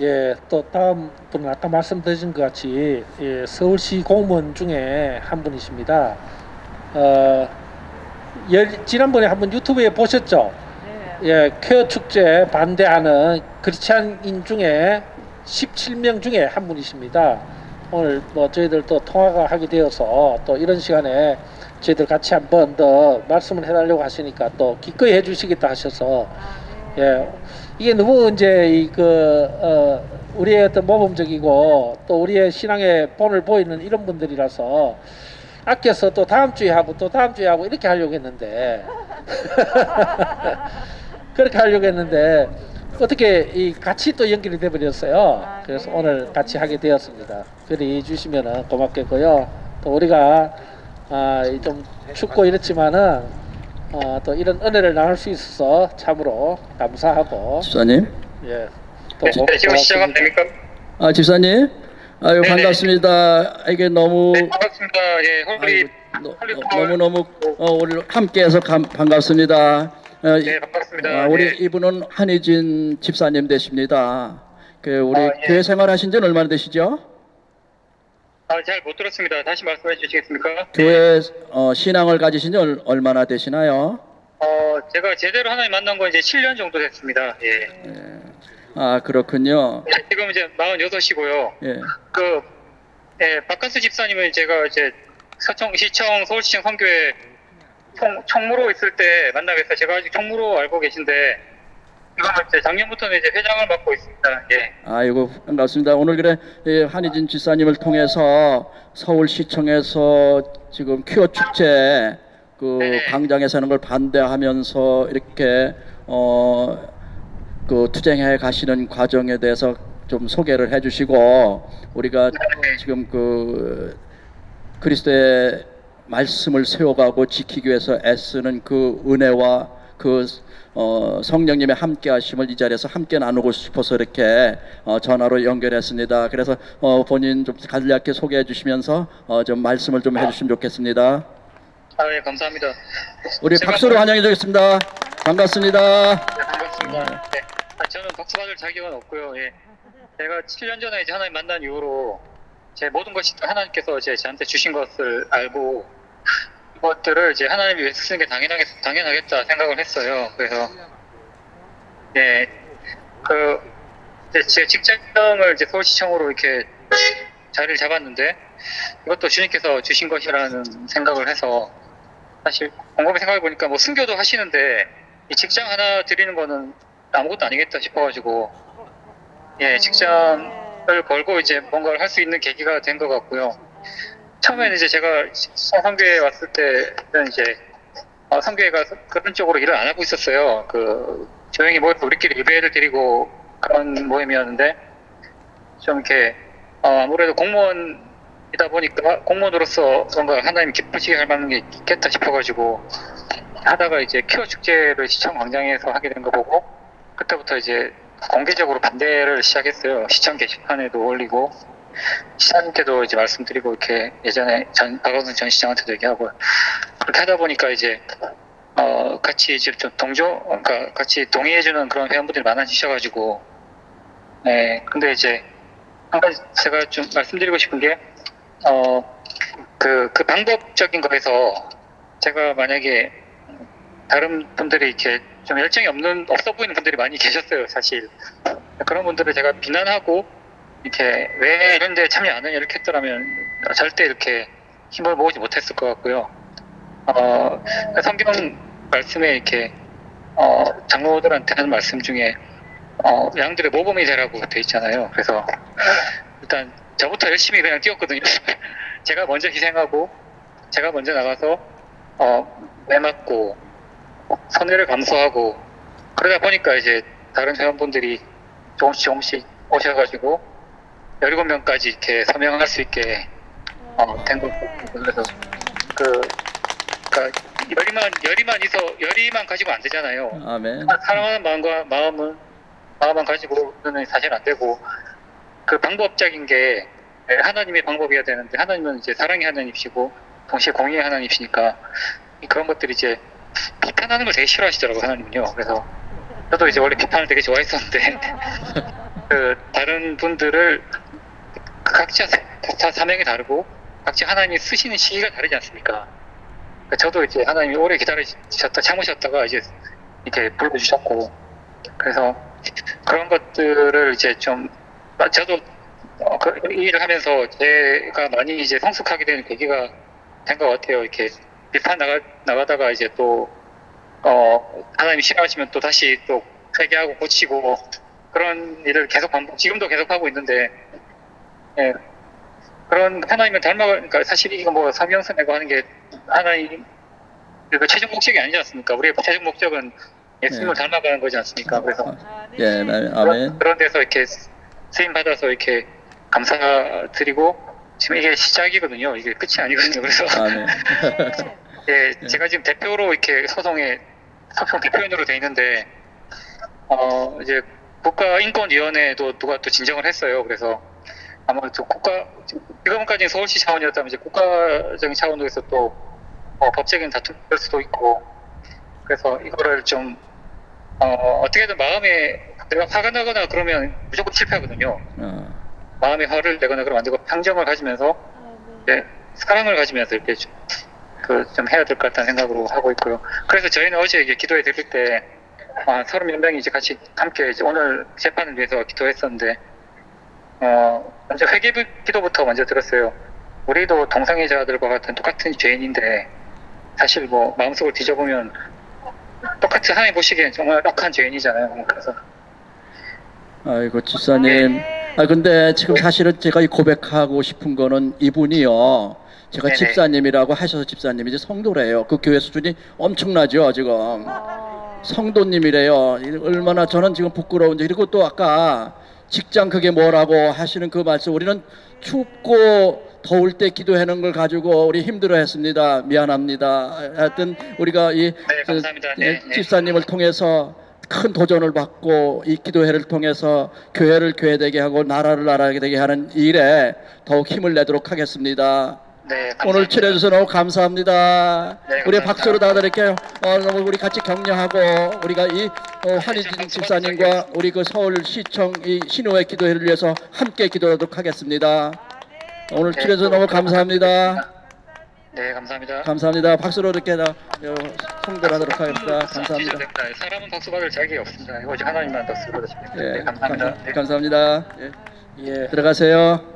예, 또 다음 분은 아까 말씀드린 것 같이 예, 서울시 공무원 중에 한 분이십니다. 어, 열, 지난번에 한번 유튜브에 보셨죠? 네. 예, 퀘어 축제 반대하는 크리스찬인 중에 17명 중에 한 분이십니다. 오늘 뭐 저희들 또 통화가 하게 되어서 또 이런 시간에 저희들 같이 한번 더 말씀을 해달라고 하시니까 또 기꺼이 해주시겠다 하셔서 아, 네. 예, 이게 너무 이제 이그 어, 우리의 어떤 모범적이고 또 우리의 신앙의 본을 보이는 이런 분들이라서 아껴서 또 다음 주에 하고 또 다음 주에 하고 이렇게 하려고 했는데 그렇게 하려고 했는데 어떻게 이 같이 또 연결이 돼 버렸어요. 아, 그래서 네. 오늘 같이 하게 되었습니다. 그리 주시면은 고맙겠고요. 또 우리가 아, 이좀 춥고 이렇지만은 어, 또 이런 은혜를 나눌 수 있어서 참으로 감사하고 집사님. 예. 또 네, 고- 네, 지금 시작하면 고맙습니다. 됩니까? 아 집사님. 아유 네네. 반갑습니다. 이게 너무 네, 반갑습니다. 예, 홀리, 너무 너무 어, 우리 함께해서 감, 반갑습니다. 어, 이- 네, 반갑습니다. 아, 우리 네. 이분은 한희진 집사님 되십니다. 그 우리 아, 예. 교회 생활하신 지는 얼마나 되시죠? 아, 잘 못 들었습니다. 다시 말씀해 주시겠습니까? 교회 어, 신앙을 가지신 지 얼- 얼마나 되시나요? 어, 제가 제대로 하나님 만난 건 이제 7년 정도 됐습니다. 예. 아 그렇군요. 예, 지금 이제 46이고요. 예. 그, 예, 박가수 집사님은 제가 이제 서청, 시청, 서울시청 선교회 총, 총무로 있을 때 만나게 해서 제가 아직 총무로 알고 계신데, 이제 작년부터는 이제 회장을 맡고 있습니다. 예. 아이고 반갑습니다. 오늘 그래 예, 한희진 집사님을 통해서 서울시청에서 지금 퀴어 축제 그 네. 광장에서 하는 걸 반대하면서 이렇게 어 그 투쟁해 가시는 과정에 대해서 좀 소개를 해주시고 우리가 네. 지금 그 그리스도의 말씀을 세워가고 지키기 위해서 애쓰는 그 은혜와 그 어, 성령님의 함께 하심을 이 자리에서 함께 나누고 싶어서 이렇게 어, 전화로 연결했습니다. 그래서 어, 본인 좀 간략하게 소개해 주시면서 어, 좀 말씀을 좀 해주시면 좋겠습니다. 아, 예, 감사합니다. 우리 제가 박수로 뭐- 환영해 주겠습니다. 반갑습니다. 네, 반갑습니다. 네. 아, 저는 박수 받을 자격은 없고요. 예. 제가 7년 전에 이제 하나님 만난 이후로 제 모든 것이 하나님께서 이제 저한테 주신 것을 알고 이 것들을 이제 하나님이 위해서 쓰는 게 당연하겠, 당연하겠다 생각을 했어요. 그래서 예, 그제 직장을 이제 서울시청으로 이렇게 자리를 잡았는데 이것도 주님께서 주신 것이라는 생각을 해서 사실 곰곰이 생각해 보니까 뭐 순교도 하시는데 이 직장 하나 드리는 거는 아무것도 아니겠다 싶어가지고 예 직장을 걸고 이제 뭔가를 할 수 있는 계기가 된 것 같고요. 처음에는 이제 제가 성교회 왔을 때는 이제 어, 성교회가 그런 쪽으로 일을 안 하고 있었어요. 그 조용히 모여서 우리끼리 예배를 드리고 그런 모임이었는데 좀 이렇게 어, 아무래도 공무원이다 보니까 공무원으로서 뭔가 하나님 기쁘시게 할 만한 게 있겠다 싶어가지고 하다가 이제 퀴어 축제를 시청 광장에서 하게 된 거 보고 그때부터 이제 공개적으로 반대를 시작했어요. 시청 게시판에도 올리고 시장님께도 이제 말씀드리고 이렇게 예전에 전 박원순 전 시장한테도 얘기하고 그렇게 하다 보니까 이제 어 같이 이제 좀 동조 그러니까 같이 동의해주는 그런 회원분들이 많아지셔가지고 네 근데 이제 한 가지 제가 좀 말씀드리고 싶은 게어그 그 방법적인 거에서 제가 만약에 다른 분들이 이렇게 좀 열정이 없는 없어 보이는 분들이 많이 계셨어요 사실. 그런 분들을 제가 비난하고 이렇게 왜 이런 데 참여 안 하냐 이렇게 했더라면 절대 이렇게 힘을 모으지 못했을 것 같고요. 어 성경 말씀에 이렇게 어 장로들한테 하는 말씀 중에 어 양들의 모범이 되라고 돼 있잖아요. 그래서 일단 저부터 열심히 그냥 뛰었거든요. 제가 먼저 희생하고 제가 먼저 나가서 어 매맞고 손해를 감수하고 그러다 보니까 이제 다른 회원분들이 조금씩 조금씩 오셔가지고 17명까지 이렇게 서명할 수 있게 어, 된 거고 그래서 그 그러니까 열이만 열이만 있어 열이만 가지고 안 되잖아요. 아멘. 사랑하는 마음과 마음은 마음만 가지고는 사실 안 되고 그 방법적인 게 하나님의 방법이어야 되는데 하나님은 이제 사랑의 하나님이시고 동시에 공의의 하나님이시니까 그런 것들이 이제 비판하는 걸 되게 싫어하시더라고요 하나님은요. 그래서 저도 이제 원래 비판을 되게 좋아했었는데 그 다른 분들을 각자 각자 사명이 다르고 각자 하나님이 쓰시는 시기가 다르지 않습니까? 그러니까 저도 이제 하나님이 오래 기다리셨다 참으셨다가 이제 이렇게 불러주셨고 그래서 그런 것들을 이제 좀 아, 저도 어, 그, 이 일을 하면서 제가 많이 이제 성숙하게 되는 계기가 된 것 같아요. 이렇게 비판 나가 나가다가 이제 또 어, 하나님이 싫어하시면 또 다시 또 회개하고 고치고 그런 일을 계속 반복, 지금도 계속 하고 있는데, 예. 그런 하나님을 닮아가, 그러니까 사실 이거 뭐 사명서 내고 하는 게 하나님, 그 최종 목적이 아니지 않습니까? 우리의 최종 목적은 예수님을 네. 닮아가는 거지 않습니까? 그래서 예, 네, 그런, 아멘. 그런 데서 이렇게 쓰임 받아서 이렇게 감사드리고 지금 이게 시작이거든요. 이게 끝이 아니거든요. 그래서 아멘. 예, 네. 제가 지금 대표로 이렇게 소송에 소송 대표인으로 돼 있는데 어 이제 국가인권위원회도 누가 또 진정을 했어요. 그래서 아마 저 국가 지금까지는 서울시 차원이었다면 이제 국가적인 차원에서 또 어, 법적인 다툼이 될 수도 있고 그래서 이거를 좀 어, 어떻게든 마음에 내가 화가 나거나 그러면 무조건 실패하거든요. 어, 마음에 화를 내거나 그러면 안 되고 평정을 가지면서 예, 사랑을 가지면서 이렇게 좀, 그, 좀 해야 될 것 같다는 생각으로 하고 있고요. 그래서 저희는 어제 이게 기도회 드릴 때, 아, 서른 몇 명이 이제 같이 함께 이제 오늘 재판을 위해서 기도했었는데, 어, 먼저 회개 기도부터 먼저 들었어요. 우리도 동성애자들과 같은 똑같은 죄인인데, 사실 뭐 마음속을 뒤져보면 똑같이 하나님 보시기엔 정말 악한 죄인이잖아요. 그래서 아이고 집사님. 아 근데 지금 사실은 제가 이 고백하고 싶은 거는 이분이요. 제가 네네. 집사님이라고 하셔서 집사님이 이제 성도래요. 그 교회 수준이 엄청나죠 지금. 성도님이래요. 이 얼마나 저는 지금 부끄러운지 그리고 또 아까 직장 그게 뭐라고 하시는 그 말씀 우리는 춥고 더울 때 기도하는 걸 가지고 우리 힘들어 했습니다. 미안합니다. 하여튼 우리가 이 네. 그, 네, 예, 네. 집사님을 통해서 큰 도전을 받고 이 기도회를 통해서 교회를 교회되게 하고 나라를 나라되게 하는 일에 더욱 힘을 내도록 하겠습니다. 네, 감사합니다. 오늘 출연해주셔서 너무 감사합니다. 네, 우리 감사합니다. 박수로 다드릴게요. 어, 너무 우리 같이 격려하고 우리가 이 어, 한희진 집사님과 우리 그 서울시청 이 신호회 기도회를 위해서 함께 기도하도록 하겠습니다. 오늘 네, 출연해주셔서 너무 감사합니다. 네, 감사합니다. 감사합니다. 박수로 이렇게 어, 성도하도록 하겠습니다. 감사합니다. 됩니다. 사람은 박수 받을 자격이 없습니다. 오직 하나님만 박수 받으시면 됩니다. 예, 네, 감사합니다. 네. 감사합니다. 예, 예. 들어가세요.